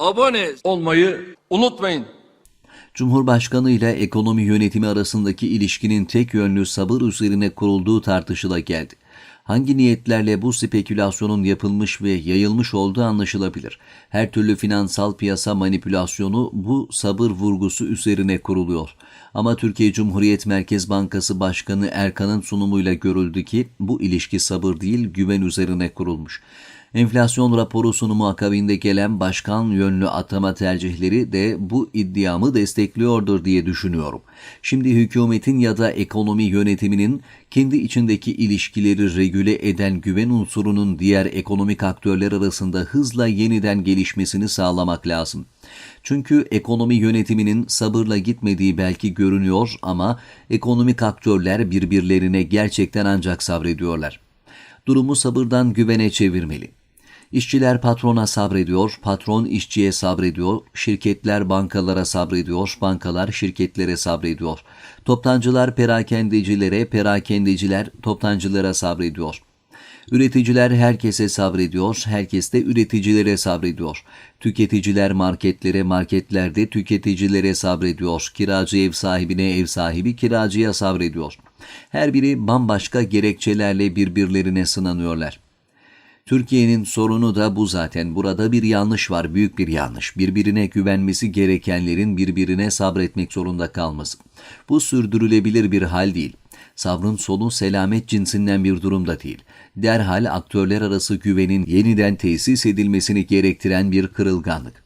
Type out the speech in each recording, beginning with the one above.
abone olmayı unutmayın. Cumhurbaşkanı ile ekonomi yönetimi arasındaki ilişkinin tek yönlü sabır üzerine kurulduğu tartışıla geldi. Hangi niyetlerle bu spekülasyonun yapılmış ve yayılmış olduğu anlaşılabilir. Her türlü finansal piyasa manipülasyonu bu sabır vurgusu üzerine kuruluyor. Ama Türkiye Cumhuriyet Merkez Bankası Başkanı Erkan'ın sunumuyla görüldü ki bu ilişki sabır değil güven üzerine kurulmuş. Enflasyon raporu sunumu akabinde gelen başkan yönlü atama tercihleri de bu iddiamı destekliyordur diye düşünüyorum. Şimdi hükümetin ya da ekonomi yönetiminin kendi içindeki ilişkileri regüle eden güven unsurunun diğer ekonomik aktörler arasında hızla yeniden gelişmesini sağlamak lazım. Çünkü ekonomi yönetiminin sabırla gitmediği belki görünüyor ama ekonomik aktörler birbirlerine gerçekten ancak sabrediyorlar. Durumu sabırdan güvene çevirmeli. İşçiler patrona sabrediyor, patron işçiye sabrediyor, şirketler bankalara sabrediyor, bankalar şirketlere sabrediyor. Toptancılar perakendecilere, perakendeciler toptancılara sabrediyor. Üreticiler herkese sabrediyor, herkes de üreticilere sabrediyor. Tüketiciler marketlere, marketlerde tüketicilere sabrediyor. Kiracı ev sahibine, ev sahibi kiracıya sabrediyor. Her biri bambaşka gerekçelerle birbirlerine sınanıyorlar. Türkiye'nin sorunu da bu zaten. Burada bir yanlış var, büyük bir yanlış. Birbirine güvenmesi gerekenlerin birbirine sabretmek zorunda kalması. Bu sürdürülebilir bir hal değil. Sabrın sonu selamet cinsinden bir durum da değil. Derhal aktörler arası güvenin yeniden tesis edilmesini gerektiren bir kırılganlık.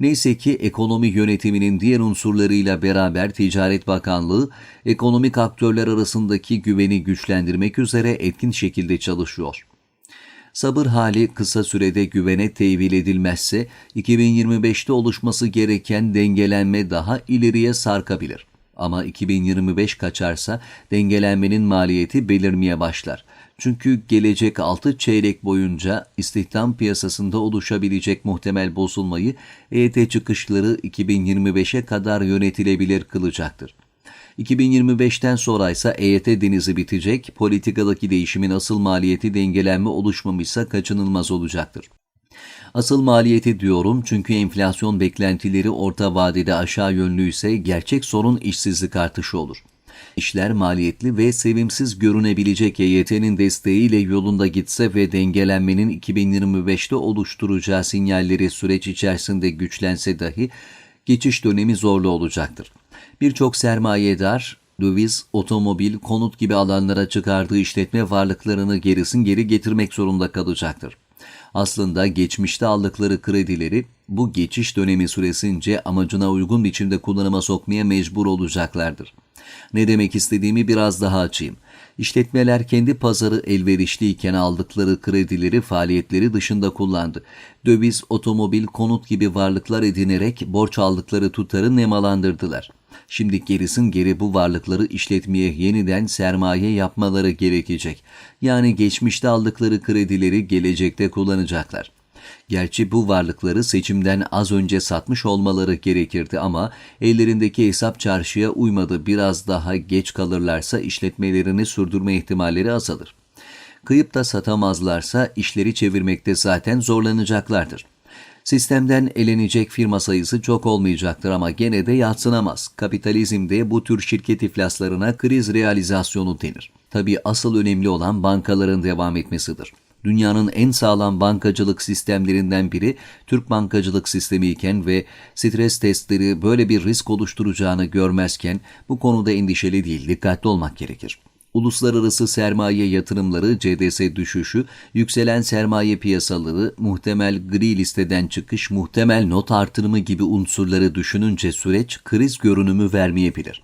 Neyse ki ekonomi yönetiminin diğer unsurlarıyla beraber Ticaret Bakanlığı ekonomik aktörler arasındaki güveni güçlendirmek üzere etkin şekilde çalışıyor. Sabır hali kısa sürede güvene tevil edilmezse 2025'te oluşması gereken dengelenme daha ileriye sarkabilir. Ama 2025 kaçarsa dengelenmenin maliyeti belirmeye başlar. Çünkü gelecek 6 çeyrek boyunca istihdam piyasasında oluşabilecek muhtemel bozulmayı EYT çıkışları 2025'e kadar yönetilebilir kılacaktır. 2025'ten sonra ise EYT denizi bitecek, politikadaki değişimin asıl maliyeti dengelenme oluşmamışsa kaçınılmaz olacaktır. Asıl maliyeti diyorum çünkü enflasyon beklentileri orta vadede aşağı yönlü ise gerçek sorun işsizlik artışı olur. İşler maliyetli ve sevimsiz görünebilecek EYT'nin desteğiyle yolunda gitse ve dengelenmenin 2025'te oluşturacağı sinyalleri süreç içerisinde güçlense dahi geçiş dönemi zorlu olacaktır. Birçok sermayedar döviz, otomobil, konut gibi alanlara çıkardığı işletme varlıklarını gerisin geri getirmek zorunda kalacaktır. Aslında geçmişte aldıkları kredileri bu geçiş dönemi süresince amacına uygun biçimde kullanıma sokmaya mecbur olacaklardır. Ne demek istediğimi biraz daha açayım. İşletmeler kendi pazarı elverişliyken aldıkları kredileri faaliyetleri dışında kullandı. Döviz, otomobil, konut gibi varlıklar edinerek borç aldıkları tutarı nemalandırdılar. Şimdi gerisin geri bu varlıkları işletmeye yeniden sermaye yapmaları gerekecek. Yani geçmişte aldıkları kredileri gelecekte kullanacaklar. Gerçi bu varlıkları seçimden az önce satmış olmaları gerekirdi ama ellerindeki hesap çarşıya uymadı. Biraz daha geç kalırlarsa işletmelerini sürdürme ihtimalleri azalır. Kıyıp da satamazlarsa işleri çevirmekte zaten zorlanacaklardır. Sistemden elenecek firma sayısı çok olmayacaktır ama gene de yatsınamaz. Kapitalizmde bu tür şirket iflaslarına kriz realizasyonu denir. Tabii asıl önemli olan bankaların devam etmesidir. Dünyanın en sağlam bankacılık sistemlerinden biri Türk bankacılık sistemi iken ve stres testleri böyle bir risk oluşturacağını görmezken bu konuda endişeli değil, dikkatli olmak gerekir. Uluslararası sermaye yatırımları CDS düşüşü, yükselen sermaye piyasaları, muhtemel gri listeden çıkış, muhtemel not artırımı gibi unsurları düşününce süreç kriz görünümü vermeyebilir.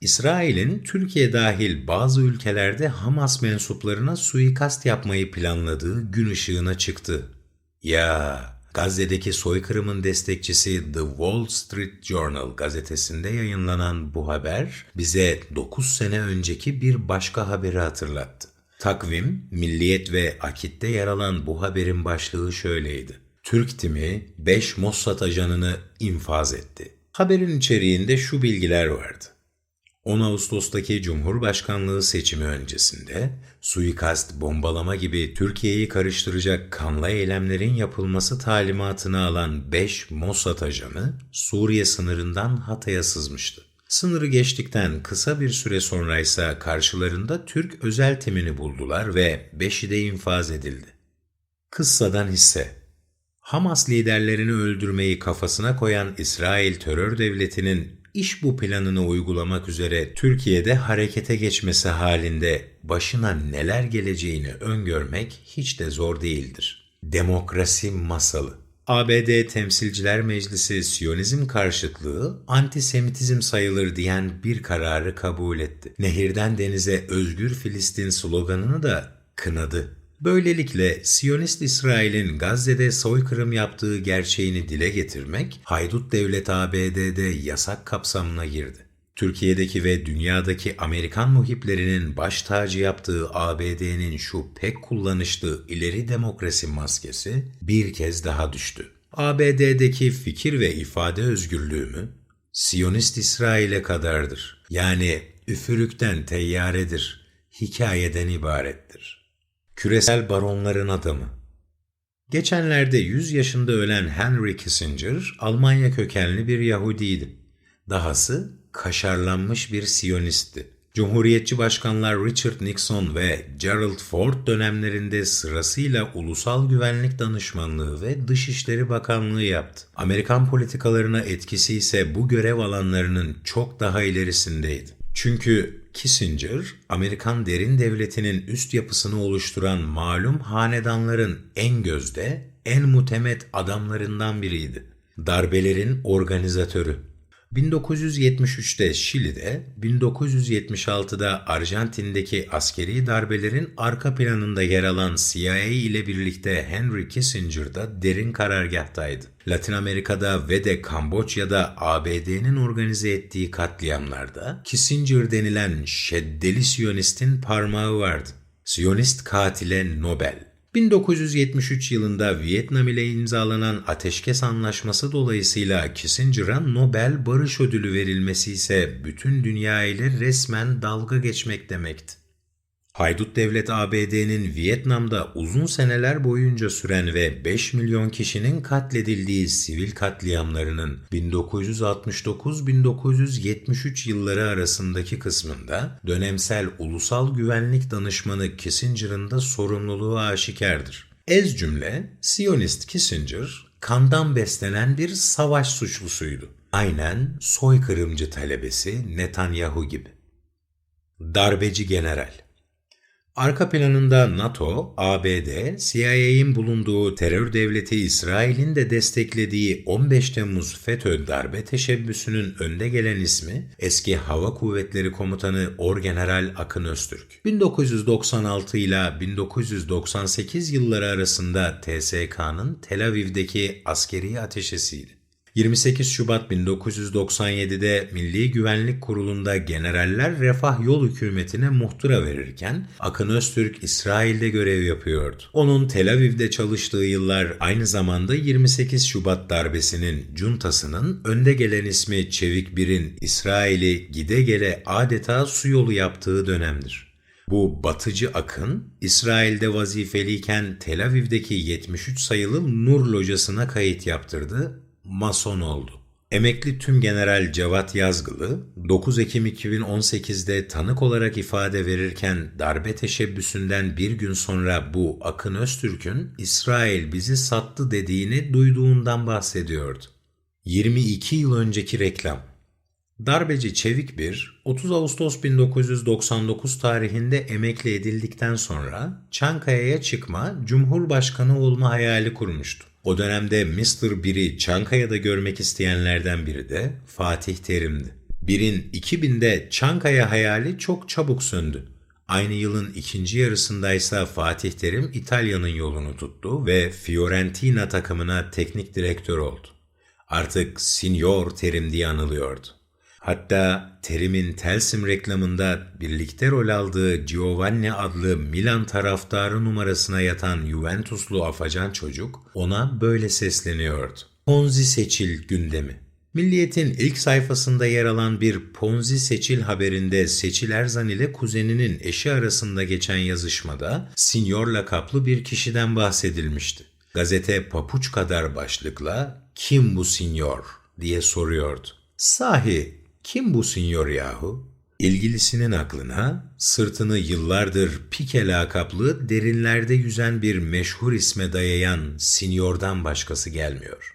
İsrail'in Türkiye dahil bazı ülkelerde Hamas mensuplarına suikast yapmayı planladığı gün ışığına çıktı. Ya Gazze'deki soykırımın destekçisi The Wall Street Journal gazetesinde yayınlanan bu haber bize 9 sene önceki bir başka haberi hatırlattı. Takvim, Milliyet ve Akit'te yer alan bu haberin başlığı şöyleydi. Türk timi 5 Mossad ajanını infaz etti. Haberin içeriğinde şu bilgiler vardı. 10 Ağustos'taki Cumhurbaşkanlığı seçimi öncesinde suikast, bombalama gibi Türkiye'yi karıştıracak kanlı eylemlerin yapılması talimatını alan 5 Mossad ajanı Suriye sınırından Hatay'a sızmıştı. Sınırı geçtikten kısa bir süre sonra ise karşılarında Türk özel timini buldular ve 5'i de infaz edildi. Kıssadan hisse Hamas liderlerini öldürmeyi kafasına koyan İsrail terör devletinin iş bu planını uygulamak üzere Türkiye'de harekete geçmesi halinde başına neler geleceğini öngörmek hiç de zor değildir. Demokrasi masalı ABD Temsilciler Meclisi Siyonizm karşıtlığı antisemitizm sayılır diyen bir kararı kabul etti. Nehirden denize özgür Filistin sloganını da kınadı. Böylelikle Siyonist İsrail'in Gazze'de soykırım yaptığı gerçeğini dile getirmek, haydut devlet ABD'de yasak kapsamına girdi. Türkiye'deki ve dünyadaki Amerikan muhiplerinin baş tacı yaptığı ABD'nin şu pek kullanışlı ileri demokrasi maskesi bir kez daha düştü. ABD'deki fikir ve ifade özgürlüğü mü? Siyonist İsrail'e kadardır. Yani üfürükten teyyaredir, hikayeden ibarettir. Küresel baronların adamı Geçenlerde 100 yaşında ölen Henry Kissinger, Almanya kökenli bir Yahudiydi. Dahası kaşarlanmış bir Siyonistti. Cumhuriyetçi başkanlar Richard Nixon ve Gerald Ford dönemlerinde sırasıyla Ulusal Güvenlik Danışmanlığı ve Dışişleri Bakanlığı yaptı. Amerikan politikalarına etkisi ise bu görev alanlarının çok daha ilerisindeydi. Çünkü Kissinger, Amerikan derin devletinin üst yapısını oluşturan malum hanedanların en gözde, en mutemet adamlarından biriydi. Darbelerin organizatörü. 1973'te Şili'de, 1976'da Arjantin'deki askeri darbelerin arka planında yer alan CIA ile birlikte Henry Kissinger da derin karargahtaydı. Latin Amerika'da ve de Kamboçya'da ABD'nin organize ettiği katliamlarda Kissinger denilen şeddeli Siyonist'in parmağı vardı. Siyonist katile Nobel. 1973 yılında Vietnam ile imzalanan Ateşkes Anlaşması dolayısıyla Kissinger'a Nobel Barış Ödülü verilmesi ise bütün dünya ile resmen dalga geçmek demekti. Haydut Devlet ABD'nin Vietnam'da uzun seneler boyunca süren ve 5 milyon kişinin katledildiği sivil katliamlarının 1969-1973 yılları arasındaki kısmında dönemsel ulusal güvenlik danışmanı Kissinger'ın da sorumluluğu aşikardır. Ez cümle, Siyonist Kissinger, kandan beslenen bir savaş suçlusuydu. Aynen soykırımcı talebesi Netanyahu gibi. Darbeci General Arka planında NATO, ABD, CIA'in bulunduğu terör devleti İsrail'in de desteklediği 15 Temmuz FETÖ darbe teşebbüsünün önde gelen ismi eski Hava Kuvvetleri Komutanı Orgeneral Akın Öztürk. 1996 ile 1998 yılları arasında TSK'nın Tel Aviv'deki askeri ateşesiydi. 28 Şubat 1997'de Milli Güvenlik Kurulu'nda generaller Refah Yol Hükümeti'ne muhtıra verirken Akın Öztürk İsrail'de görev yapıyordu. Onun Tel Aviv'de çalıştığı yıllar aynı zamanda 28 Şubat darbesinin cuntasının önde gelen ismi Çevik Bir'in İsrail'i gide gele adeta su yolu yaptığı dönemdir. Bu batıcı akın, İsrail'de vazifeliyken Tel Aviv'deki 73 sayılı Nur Locası'na kayıt yaptırdı Mason oldu. Emekli Tüm General Cevat Yazgılı, 9 Ekim 2018'de tanık olarak ifade verirken darbe teşebbüsünden bir gün sonra bu Akın Öztürk'ün İsrail bizi sattı dediğini duyduğundan bahsediyordu. 22 yıl önceki reklam Darbeci Çevik bir 30 Ağustos 1999 tarihinde emekli edildikten sonra Çankaya'ya çıkma, Cumhurbaşkanı olma hayali kurmuştu. O dönemde Mr. Bir'i Çankaya'da görmek isteyenlerden biri de Fatih Terim'di. Bir'in 2000'de Çankaya hayali çok çabuk söndü. Aynı yılın ikinci yarısındaysa Fatih Terim İtalya'nın yolunu tuttu ve Fiorentina takımına teknik direktör oldu. Artık Signor Terim diye anılıyordu. Hatta Terim'in Telsim reklamında birlikte rol aldığı Giovanni adlı Milan taraftarı numarasına yatan Juventuslu afacan çocuk ona böyle sesleniyordu. Ponzi seçil gündemi. Milliyet'in ilk sayfasında yer alan bir Ponzi Seçil haberinde Seçil Erzan ile kuzeninin eşi arasında geçen yazışmada Sinyor lakaplı bir kişiden bahsedilmişti. Gazete papuç kadar başlıkla kim bu Sinyor diye soruyordu. Sahi kim bu Sinyor yahu? İlgilisinin aklına sırtını yıllardır Pike lakaplı derinlerde yüzen bir meşhur isme dayayan Sinyor'dan başkası gelmiyor.